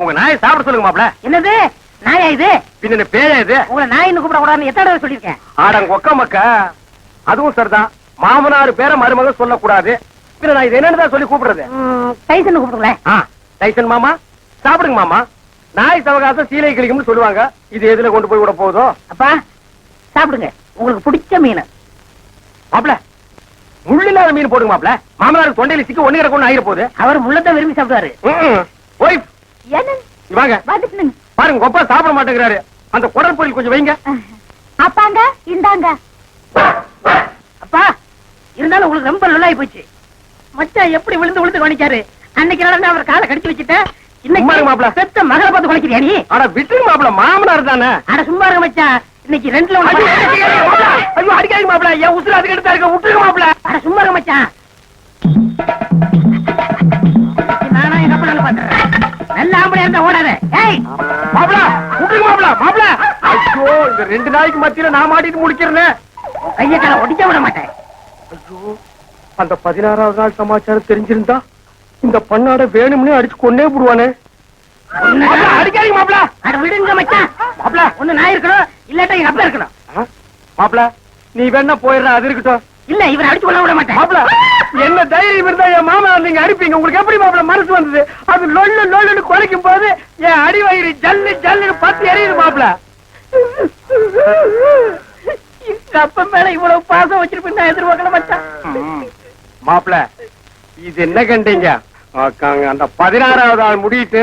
உங்க நாயை சாப்பிட சொல்லுங்க மாப்ள என்னது? நாயா இது? பின்ன பேயா இது? உங்களை நாயின்னு கூப்பிட கூடாதுன்னு எத்தனை சொல்லியிருக்கேன். ஆடங்க ஒக்க மக்க அதுவும் சரிதான். மாமனார் பேர மருமக சொல்லக்கூடாது. பின்ன நான் இது என்னன்னு சொல்லி கூப்பிடுறது? டைசன் கூப்பிடுங்களேன். டைசன் மாமா சாப்பிடுங்க மாமா. நாய் சவகாசம் சீலை கிளிக்கும்னு சொல்லுவாங்க. இது எதுல கொண்டு போய் விட போகுதோ? அப்பா சாப்பிடுங்க. உங்களுக்கு பிடிச்ச மீன். மாப்ள முள்ளில்லாத மீன் போடுங்க மாப்ள மாமனாருக்கு தொண்டையில சிக்கி ஒண்ணு கிடக்கும் ஆயிர போகுது. அவர் முள்ளத்தை விரும்பி சாப்பிடுவாரு. ஒய்ஃப் வாங்க. பாருங்க கொப்பா சாப்பிட மாட்டேங்கிறாரு. அந்த குடல் பொரியல் கொஞ்சம் வைங்க. அப்பாங்க இந்தாங்க. அப்பா இருந்தாலும் உங்களுக்கு ரொம்ப நல்லாயி போச்சு. மச்சான் எப்படி விழுந்து விழுந்து கவனிக்காரு? அன்னைக்கு நடந்து அவர் காலை கடிச்சு வச்சுட்டேன் இன்னைக்கு மாப்ள. செத்த மகளை பார்த்து குலைக்கிறியா நீ? ஆனா விட்டுருங்க மாப்ள மாமனார் தானே. அட சும்மா இருங்க மச்சான். இன்னைக்கு ரெண்டுல ஐயோ, அடிக்காதீங்க மாப்ள என் உசுறு அதுக்கு எடுத்தா இருக்க. விட்டுருங்க மாப்ள அட சும்மா இருங்க மச்சான். நானா எங்க அப்பா பாத்துறேன் நல்ல ஆம்பளையா இருந்தா ஓடாத. ஏய்! மாப்ள விட்டுருங்க மாப்ள மாப்ள ஐயோ இந்த ரெண்டு நாளைக்கு மத்தியில நான் மாட்டிட்டு முடிக்கிறேன். கையை காலை ஒடிக்க விட மாட்டேன். ஐயோ அந்த பதினாறாவது நாள் சமாச்சாரம் தெரிஞ்சிருந்தா இந்த பண்ணாட வேணும்னே அடிச்சு கொன்னே போடுவானே அடிக்காதீங்க மாப்ள அட விடுங்க மச்சான். மாப்ள ஒண்ணு நான் இருக்கணும் இல்லாட்டா எங்க அப்பா இருக்கணும். ஆ? நீ வேணா போயிடுற அது இருக்கட்டும். இல்ல இவரை அடிச்சு கொள்ள விட மாட்டேன். என்ன தைரியம் இருந்தா என் மாமா நீங்க அடிப்பீங்க. உங்களுக்கு எப்படி மாப்ள மனசு வந்தது? அது லொல்லு லொல்லுன்னு குலைக்கும் போது என் அடி வயிறு ஜல்லு ஜல்லுன்னு பத்தி எரியுது மாப்ள எங்க அப்பா மேல இவ்வளவு பாசம் வச்சிருப்பேன் நான் எதிர்பார்க்கல மச்சான். மாப்ள இது என்ன கண்டீங்க? அந்த பதினாறாவது ஆள் முடியிட்டு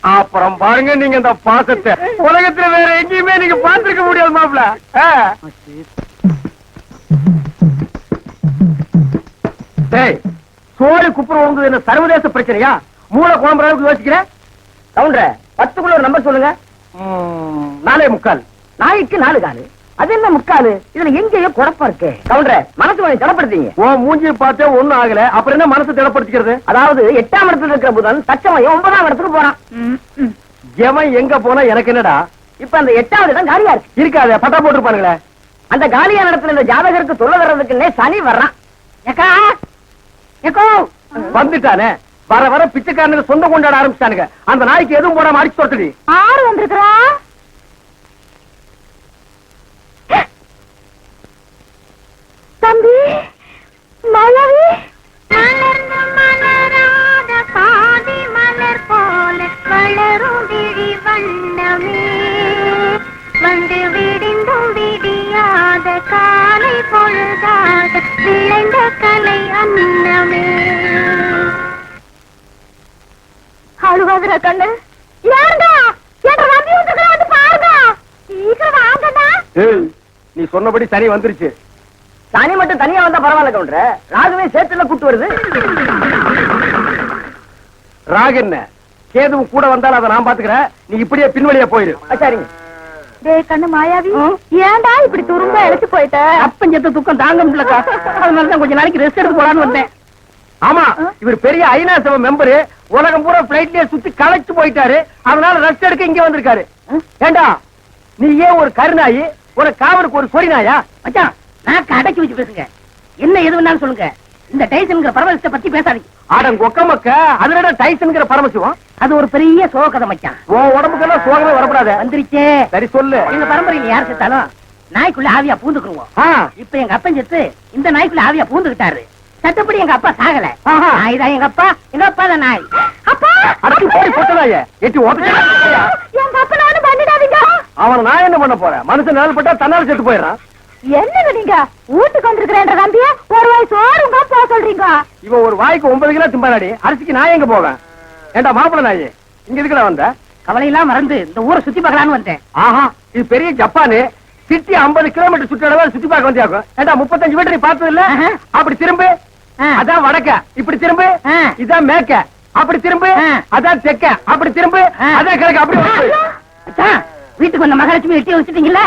அப்புறம் பாருங்க நீங்க இந்த பாசத்தை. உலகத்துல வேற எங்கேயுமே நீங்க பாத்துருக்க முடியாது மாப்ள டேய் சோழி குப்புறம் உங்க என்ன சர்வதேச பிரச்சனையா? மூளை குழம்புற அளவுக்கு யோசிக்கிறேன் கவுண்டர பத்துக்குள்ள ஒரு நம்பர் சொல்லுங்க. நாலே முக்கால். நாய்க்கு நாலு காலு. அது என்ன முக்காலு இதுல எங்கேயோ குழப்பம் இருக்கு. கவுண்டர மனசு கொஞ்சம் திடப்படுத்தீங்க. ஓ மூஞ்சியை பார்த்தே ஒண்ணும் ஆகல. அப்புறம் என்ன மனசு திடப்படுத்திக்கிறது? அதாவது எட்டாம் இடத்துல இருக்கிற புதன் தச்சமயம் ஒன்பதாம் இடத்துக்கு போறான். எவன் எங்க போனா எனக்கு என்னடா? இப்ப அந்த எட்டாவது இடம் காலியா இருக்கு. இருக்காத பட்டா போட்டுருப்பானுங்களே. அந்த காலியான இடத்துல இந்த ஜாதகருக்கு சொல்ல வர்றதுக்குன்னே சனி வர்றான். ஏக்கா ஏக்கோ. வந்துட்டானே. வர வர பிச்சைக்காரனுக்கு சொந்தம் கொண்டாட ஆரம்பிச்சிட்டானுங்க. அந்த நாய்க்கு எதுவும் போடாம அடிச்சு தொட்டடி ஆறு வந்திருக்கிறா? கண்ணு. யாருங்க என்ற நம்பி வந்துருக்கா வந்து பாருங்க. சீக்கிரம் வாங்கண்ணா. நீ சொன்னபடி சனி வந்துருச்சு. சனி மட்டும் தனியா வந்தா பரவாயில்ல கவுண்டர. ராகுவே சேர்த்துல கூட்டு வருது. ராகு என்ன? கேதுவும் கூட வந்தாலும் அதை நான் பாத்துக்கிறேன். நீ இப்படியே பின்வழியா போயிரு. சரிங்க. டேய் கண்ணு மாயாவி ஏன்டா இப்படி துரும்ப இழைச்சு போயிட்ட? அப்பஞ்சத்த துக்கம் தாங்க முடியலக்கா அதனாலதான் கொஞ்ச நாளைக்கு ரெஸ்ட் எடுத்து போலான்னு வந்தேன். ஆமா இவர் பெரிய ஐநா சபை மெம்பரு உலகம் பூரா பிளைட்லயே சுத்தி களைச்சு போயிட்டாரு. அதனால ரெஸ்ட் எடுக்க இங்க வந்திருக்காரு. ஏண்டா நீ ஏன் ஒரு கருநாயி? ஒரு காவலுக்கு ஒரு சொறி நாயா மச்சான் நான் அடக்கி வச்சு பேசுங்க. என்ன எது வேணாலும் சொல்லுங்க. இந்த டைசன்ங்கிற பரவசத்தை பத்தி பேசாதீங்க. ஆடம் கொக்க மக்க அதுல டைசன்ங்கிற பரமசிவம்? அது ஒரு பெரிய சோகதை மச்சான். உன் உடம்புக்கெல்லாம் சோகமே வரப்படாத. வந்துருச்சே. சரி சொல்லு. எங்க பரம்பரையில யார் செத்தாலும் நாய்க்குள்ள ஆவியா பூந்துக்குருவோம். இப்ப எங்க அப்பன் செத்து இந்த நாய்க்குள்ள ஆவியா பூந்துக்கிட்டாரு சட்டப்படி எங்க அப்பா சாகல. நாய் தான் எங்க அப்பா எங்க அப்பா தான் நாய். அப்பா! அடக்கி போய் பொட்டதாய. எட்டி ஓட்ட எங்க அப்பனாவது பண்ணிடாதீங்க. அவன நான் என்ன பண்ண போறேன்? மனுஷன் நேரம் பட்டா தன்னால செத்து போயிடுறான். என்னங்க நீங்க? வீட்டுக்கு வந்திருக்கிறேன்ற நம்பிய ஒரு வயசு சோறுங்க போக சொல்றீங்க. இவன் ஒரு வாய்க்கு ஒன்பது கிலோ திம்பாடி அரிசிக்கு நான் எங்க போவேன்? ஏண்டா மாப்பிள நாயி இங்க இதுக்குள்ள வந்த? கவலையெல்லாம் மறந்து இந்த ஊரை சுத்தி பார்க்கலான்னு வந்தேன். ஆஹா இது பெரிய ஜப்பானு. சிட்டி 50 கிலோமீட்டர் சுற்றளவு சுத்தி பார்க்க வந்தியாக்கும். ஏண்டா முப்பத்தஞ்சு மீட்டர் நீ பார்த்தது இல்ல. அப்படி திரும்பு. அதான் வடக்க. இப்படி திரும்பு. இதான் மேக்க அப்படி திரும்பு. அதான் தெக்க. அப்படி திரும்பு. அதான் கிழக்கு. அப்படி வீட்டுக்கு வந்த மகாலட்சுமி எட்டி வச்சுட்டீங்களா?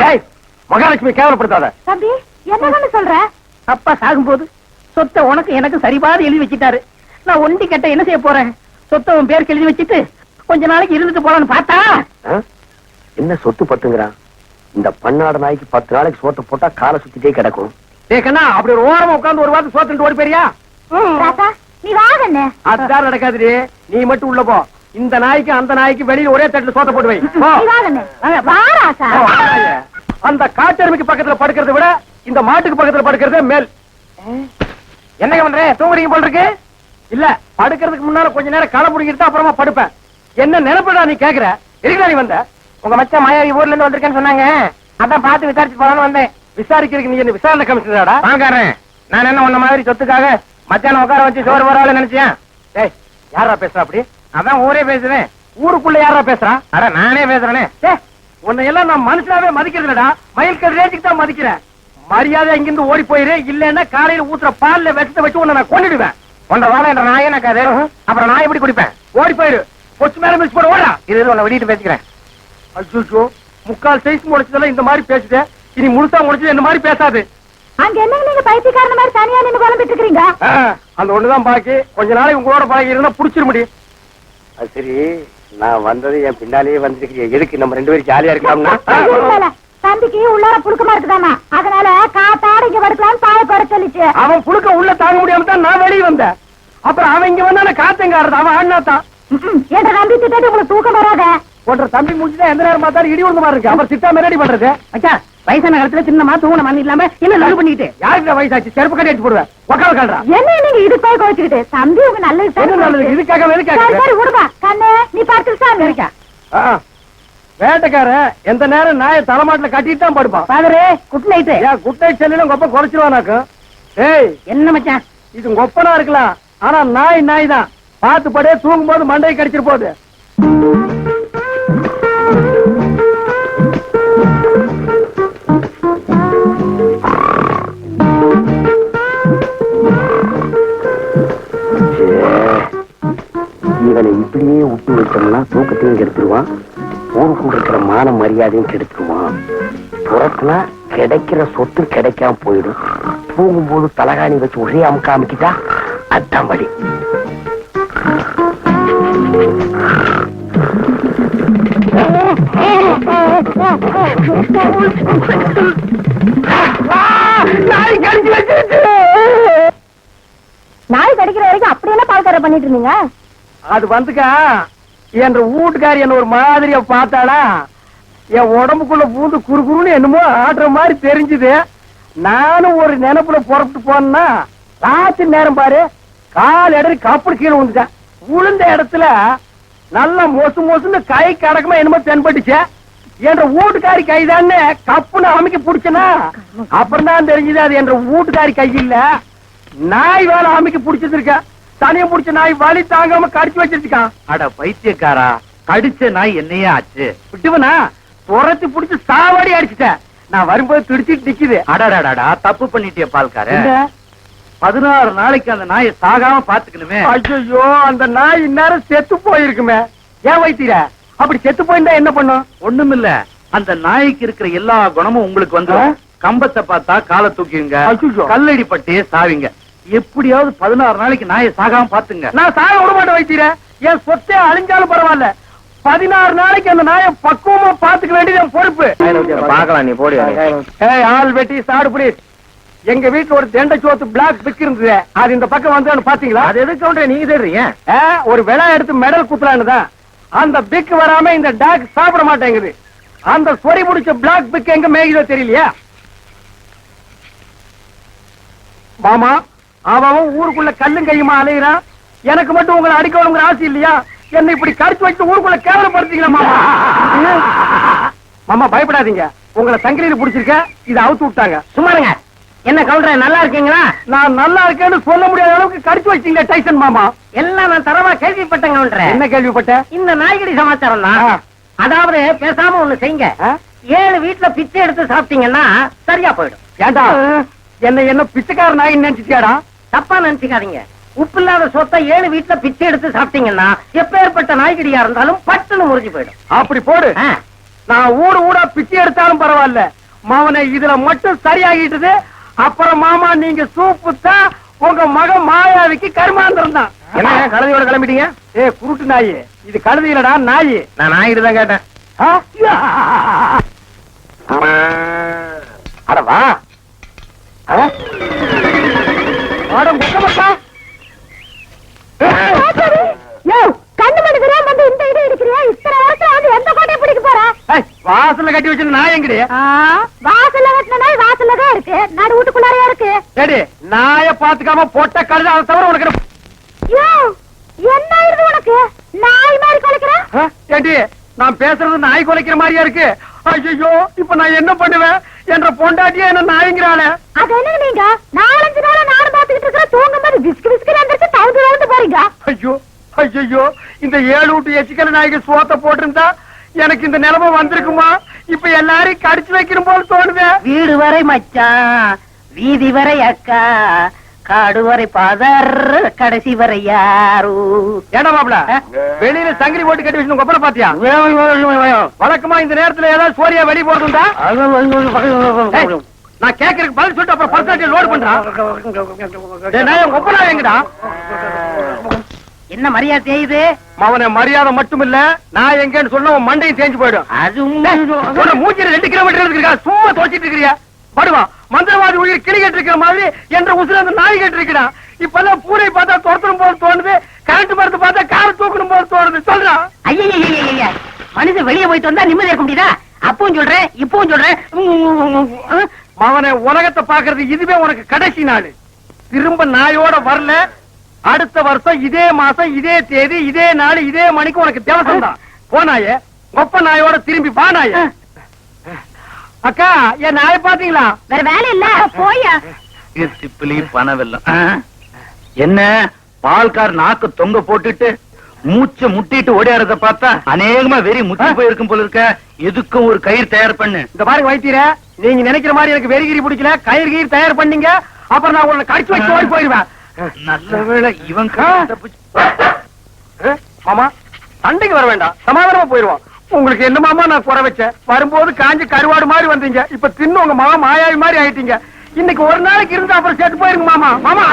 மகாலட்சுமி கேவலப்படுத்தாத. தம்பி என்னன்னு சொல்ற? அப்பா சாகும்போது சொத்தை உனக்கு எனக்கு சரிபாதி எழுதி வச்சிட்டாரு. நான் ஒண்டி கட்ட என்ன செய்ய போறேன்? சொத்தை உன் பேருக்கு எழுதி வச்சிட்டு கொஞ்ச நாளைக்கு இருந்துட்டு போலான்னு பார்த்தா? என்ன சொத்து பத்துங்கிறான்? இந்த பன்னாட நாய்க்கு பத்து நாளைக்கு சோத்தை போட்டா காலை சுத்திட்டே கிடக்கும். டேய் கண்ணா அப்படி ஒரு ஓரமா உட்கார்ந்து ஒரு வாரத்துக்கு சோத்துட்டு ஓடி போறியா நீ வாங்கண்ணே அதுதான் நடக்காதுடி. நீ மட்டும் உள்ள போ. இந்த நாய்க்கு அந்த நாய்க்கு வெளியில ஒரே தட்டுல சோத்த போட்டு வை. அந்த காட்டெருமைக்கு பக்கத்துல படுக்கிறத விட இந்த மாட்டுக்கு பக்கத்துல படுக்கிறதே மேல். என்னங்க பண்ற தூங்குறீங்க போல் இருக்கு? இல்ல படுக்கிறதுக்கு முன்னால கொஞ்ச நேரம் களை பிடிக்கிட்டு அப்புறமா படுப்பேன். என்ன நினைப்படா நீ கேக்குற? எதுக்குடா நீ வந்த? உங்க மச்சான் மாயாவி ஊர்ல இருந்து வந்திருக்கேன்னு சொன்னாங்க. அதான் பார்த்து விசாரிச்சு போலான்னு வந்தேன். விசாரிக்கிறதுக்கு நீ என்ன விசாரணை கமிஷனராடா? பாக்காரன் நான் என்ன உன்ன மாதிரி சொத்துக்காக மச்சான உட்கார வச்சு சோறு வரால நினைச்சேன் டேய் யாரா பேசுறா அப்படி? அதான் ஊரே பேசுறேன் ஊருக்குள்ள யாரா பேசுறா? அட நானே பேசுறேனே. உன்னை எல்லாம் நான் மனுஷனாவே மதிக்கிறது இல்லடா. மயில்கல் ரேஞ்சுக்கு தான் மதிக்கிறேன். மரியாதை இங்கிருந்து ஓடி போயிரு. இல்லன்னா காலையில ஊத்துற பால்ல விஷத்தை வச்சு உன்னை நான் கொன்னுடுவேன். ஒன்றரை வாழை என்ற நாயே எனக்கு அது அப்புறம் நான் எப்படி குடிப்பேன்? ஓடி போயிரு. கொச்சு மேல மிஸ் போட ஓடா இது உன்னை வெடிட்டு பேசிக்கிறேன். அச்சோ முக்கால் சைஸ் முடிச்சதெல்லாம் இந்த மாதிரி பேசுதே. இனி முழுசா முடிச்சது இந்த மாதிரி பேசாது. அங்க என்னங்க நீங்க பைத்தியக்காரன மாதிரி தனியா நின்னு குழம்பிட்டு இருக்கீங்க அந்த ஒண்ணுதான் பாக்கி. கொஞ்ச நாளைக்கு உங்களோட பழகி இருந்தா புடிச்சிட முடியும். அது சரி. நான் வந்தது என் பின்னாலேயே வந்துருக்கீங்க எதுக்கு நம்ம ரெண்டு பேரும் ஜாலியா இல்ல, தம்பிக்கு உள்ளார புழுக்கமா இருக்குதாமா? அதனால காத்தாட இங்க படுக்கலாம்னு பாய குறை சொல்லிச்சு. அவன் புழுக்க உள்ள தாங்க முடியாம தான் நான் வெளியே வந்தேன். அப்புறம் அவன் இங்க வந்தானே காத்தங்காரது. அவன் அண்ணா தான். என்ற தம்பி திட்டு உங்களுக்கு தூக்கம் வராத? போன்ற தம்பி முடிச்சுதான் எந்த நேரம் பார்த்தாலும் இடி விழுந்த மாதிரி இருக்கு. அவர் திட்டாம ரெடி பண்றது. மச்சா வயசான காலத்துல சின்னமா தூங்கின மண் இல்லாம என்ன லவ் பண்ணிட்டு யாருக்கு வயசாச்சு? செருப்பு கட்டி போடுவேன். உக்கால கால்றா என்ன நீங்க இது போய் குறைச்சுக்கிட்டு தம்பி உங்க நல்லது நல்லது? இதுக்காக சரி எதுக்காக? சரி விடுப்பா கண்ணு நீ பார்த்து இருக்கா வேட்டைக்காரன் எந்த நேரம் நாயை தலைமாட்டுல கட்டிட்டு தான் படுப்பான். பாதரே குட் நைட்டு. ஏன் குட்டை செல்லிலும் கொப்ப குறைச்சிருவானாக்கும் ஏய் என்ன மச்சான்? இது கொப்பனா இருக்கலாம். ஆனா நாய் நாய் தான். பார்த்து படே தூங்கும் போது மண்டையை கடிச்சிட்டு போகுது மரியாதையும் கெடுத்துருவான். துரத்துனா கிடைக்கிற சொத்து கிடைக்காம போயிடும். தூங்கும்போது தலகாணி வச்சு ஒரே அமுக்க அமுக்கிட்டா அதான் வழி நாய் கடிச்சு வச்சிருச்சு நாய் கடிக்கிற வரைக்கும் அப்படி என்ன பால்கார பண்ணிட்டு இருந்தீங்க? அது வந்துக்கா என்ற வீட்டுக்காரி என்ன ஒரு மாதிரியா பார்த்தாளா? என் உடம்புக்குள்ள பூந்து குறுகுறுன்னு என்னமோ ஆடுற மாதிரி தெரிஞ்சுது. நானும் ஒரு நினைப்புல புறப்பட்டு போனா ராத்திரி நேரம் பாரு கால் இடறி கப்பல் கீழே விழுந்துட்டேன். விழுந்த இடத்துல நல்லா மொசு மொசுன்னு கை கடக்கமா என்னமோ தென்பட்டுச்சு. என்ற வீட்டுக்காரி கைதான்னு கப்புன்னு அமைக்க புடிச்சனா அப்புறம் தான் தெரிஞ்சது அது என்ற வீட்டுக்காரி கை இல்ல. நாய் வேலை அமைக்க புடிச்சிருக்க தனியம் புடிச்ச நாய் வலி தாங்காம கடிச்சு வச்சிருக்கான் அட பைத்தியக்காரா கடிச்ச நாய் என்னையே ஆச்சு. விட்டுவனா? துரத்தி புடிச்சு சாவடி அடிச்சுட்டேன் நான் வரும்போது துடிச்சிட்டு நிக்குது. அடடடடா தப்பு பண்ணிட்டிய பால்கார? பதினாறு நாளைக்கு அந்த நாயை சாகாம பாத்துக்கணுமே ஐயோ அந்த நாய் இந்நேரம் செத்து போயிருக்குமே. ஏன் வைத்தீர அப்படி செத்து போயிருந்தா என்ன பண்ணும்? ஒண்ணுமில்ல. அந்த நாய்க்கு இருக்கிற எல்லா குணமும் உங்களுக்கு வந்து ஆ? கம்பத்தை பார்த்தா காலை தூக்கிங்க. கல்லடி பட்டே சாவிங்க. எப்படியாவது பதினாறு நாளைக்கு நாயை சாகாம பாத்துங்க நான் சாக விட மாட்டேன் வைத்தீர என் சொத்தே அழிஞ்சாலும் பரவாயில்ல. பதினாறு நாளைக்கு அந்த நாயை பக்குவமா பாத்துக்க வேண்டியது என் பொறுப்பு. பாக்கலாம் நீ போடி ஏய் ஆள் வெட்டி சாடு புடி. எங்க வீட்டுல ஒரு தெண்டை சோத்து பிளாக் பிக் இருந்தது. அது இந்த பக்கம் வந்து பாத்தீங்களா? அது எதுக்கு நீங்க தேடுறீங்க ஒரு விழா எடுத்து மெடல் குத்துறானுதான் அந்த பிக் வராம இந்த டாக் சாப்பிட மாட்டேங்குது. அந்த சொறி முடிச்ச பிளாக் பிக் எங்க மேய்தோ தெரியலையா? மாமா அவன் ஊருக்குள்ள கல்லும் கையுமா அலையிறான். எனக்கு மட்டும் உங்களை அடிக்கணுங்கிற ஆசை இல்லையா? என்ன இப்படி கடிச்சு வச்சு ஊருக்குள்ள கேவலப்படுத்தீங்களா மாமா? மாமா பயப்படாதீங்க. உங்களை சங்கிலியில புடிச்சிருக்க இதை அவுத்து விட்டாங்க. சும்மா இருங்க. என்ன கவுண்டர நல்லா இருக்கீங்களா? நான் நல்லா இருக்கேன்னு சொல்ல முடியாத அளவுக்கு கடிச்சு வச்சீங்க டைசன் மாமா. எல்லாம் நான் தரமா கேள்விப்பட்டேன் கவுண்டர. என்ன கேள்விப்பட்ட? இந்த நாய்கடி சமாச்சாரம் தான். அதாவது பேசாம ஒண்ணு செய்யுங்க? ஏழு வீட்டுல பிச்சை எடுத்து சாப்பிட்டீங்கன்னா சரியா போயிடும். ஏண்டா? என்ன என்ன பிச்சைக்கார நாய் நினைச்சிட்டியாடா? தப்பா நினைச்சுக்காதீங்க. உப்பு இல்லாத சொத்தை ஏழு வீட்டுல பிச்சை எடுத்து சாப்பிட்டீங்கன்னா எப்பேற்பட்ட நாய்கடியா இருந்தாலும் பட்டுன்னு முறிஞ்சு போயிடும். அப்படி போடு. நான் ஊடு ஊடா பிச்சை எடுத்தாலும் பரவாயில்ல. மாவனை இதுல மட்டும் சரியாகிட்டது. அப்புறம் மாமா நீங்க சூப்பு தான் உங்க மகன் மாயாவிக்கு கருமாந்திரம் தான். என்ன கழுதையோட கிளம்பிட்டீங்க? ஏ குருட்டு நாய். இது கழுது இல்லடா நாய். நான் நாயிட்டு தான் கேட்டேன். ஆ? அட வா. ஆ? அட முக்கமக்கா யோ கண்ணு மணி தெரியாம வந்து இந்த இடி இடிக்கிறியா இத்தனை வருஷம் வந்து எந்த கோட்டையை பிடிக்க போற ஏய், வாசல்ல கட்டி வச்சு நான் எங்கடி? வாசல்ல கட்டின நாய் வாசல்ல தான் இருக்கு. நடு வீட்டுக்குள்ளாரையா இருக்கு. ஏடி நாய பாத்துக்காம பொட்ட கழுத அதை தவிர உனக்கு என்ன- என்ன ஆயிருது உனக்கு? நாய் மாதிரி குலைக்கிற? ஆ? ஏண்டி நான் பேசுறது நாய் குலைக்கிற மாதிரியா இருக்கு? ஐயோ இப்ப நான் என்ன பண்ணுவேன்? என்ற பொண்டாட்டியே என்ன நாய்ங்கிறாளே. அது என்னங்க நீங்க? நாலஞ்சு நாளா நானும் பாத்துக்கிட்டு இருக்கிறேன் தூங்கும் போது விஸ்கு விஸ்கு எந்திரிச்சு தவுந்து தவுந்து போறீங்க. ஐயோ ஐயோ இந்த ஏழு விட்டு எச்சிக்கல நாய்க்கு சோத்த போட்டிருந்தா எனக்கு இந்த நிலைமை வந்திருக்குமா இப்ப எல்லாரையும் கடிச்சு வைக்கணும் போல தோணுதே வீடு வரை மச்சான் வீதி வரை அக்கா காடு வரை பாதர் கடைசி வரை யாரு ஏடா மாப்ள வெளியில சங்கிலி போட்டு கட்டி வச்சு கொப்பரை பாத்தியா வழக்கமா இந்த நேரத்துல ஏதாவது சோரியா வெளிய போறதுண்டா ஏய், நான் கேக்குறதுக்கு பதில் சொல்லிட்டு அப்புறம் பர்சனாலிட்டி லோட் பண்றான் ஒப்பனா எங்கடா என்ன மரியாதை செய்யுது? அவனை மரியாதை மட்டும் இல்ல நான் எங்கன்னு சொன்ன உன் மண்டையும் தேஞ்சு போயிடும். அது மூஞ்சில ரெண்டு கிலோமீட்டர் இருக்கா சும்மா தோச்சிட்டு இருக்கிறியா? படுவா. மந்திரவாதி உயிர் கிளி கேட்டு இருக்கிற மாதிரி என்ற உசுர அந்த நாய் கேட்டு இருக்கிறா இப்பெல்லாம் பூனை பார்த்தா துரத்தணும் போல தோணுது கரண்ட் மரத்தை பார்த்தா காரை தூக்கணும் போல தோணுது. சொல்றான் ஐயா மனுஷன் வெளியே போயிட்டு வந்தா நிம்மதி இருக்க முடியுதா? அப்பவும் சொல்றேன் இப்பவும் சொல்றேன். மவனை உலகத்தை பாக்குறது இதுவே உனக்கு கடைசி நாள். திரும்ப நாயோட வரல அடுத்த வருஷம் இதே மாசம் இதே தேதி இதே நாள் இதே மணிக்கு உனக்கு தேவசம் தான். போனாயே ஒப்ப நாயோட திரும்பி நாயே. அக்கா என் நாயை பாத்தீங்களா வேற வேலை இல்ல போயா. பணவெல்லாம் என்ன? பால்கார் நாக்கு தொங்க போட்டுட்டு மூச்ச முட்டிட்டு ஓடியாரத பார்த்தா அநேகமா வெறி முத்தி போயிருக்கும் போல இருக்க. எதுக்கும் ஒரு கயிறு தயார் பண்ணு? இந்த பாருங்க வைத்தீர நீங்க நினைக்கிற மாதிரி எனக்கு வெறிகிரி பிடிக்கல கயிறு கயிறு தயார் பண்ணீங்க அப்புறம் நான் உங்களை கடிச்சு வச்சு ஓடி போயிருவேன் நல்ல இவன். ஆ, மாமா சண்டைக்கு வர வேண்டாம். சமாதானமா போயிருவோம் உங்களுக்கு என்ன மாமா நான் குறை வச்சேன்? வரும்போது காஞ்ச கருவாடு மாதிரி வந்தீங்க. இப்ப தின்னு உங்க மாமா மாயாவி மாதிரி ஆயிட்டீங்க. இன்னைக்கு ஒரு நாளைக்கு இருந்தா அப்புறம் செத்து போயிருங்க மாமா. மாமா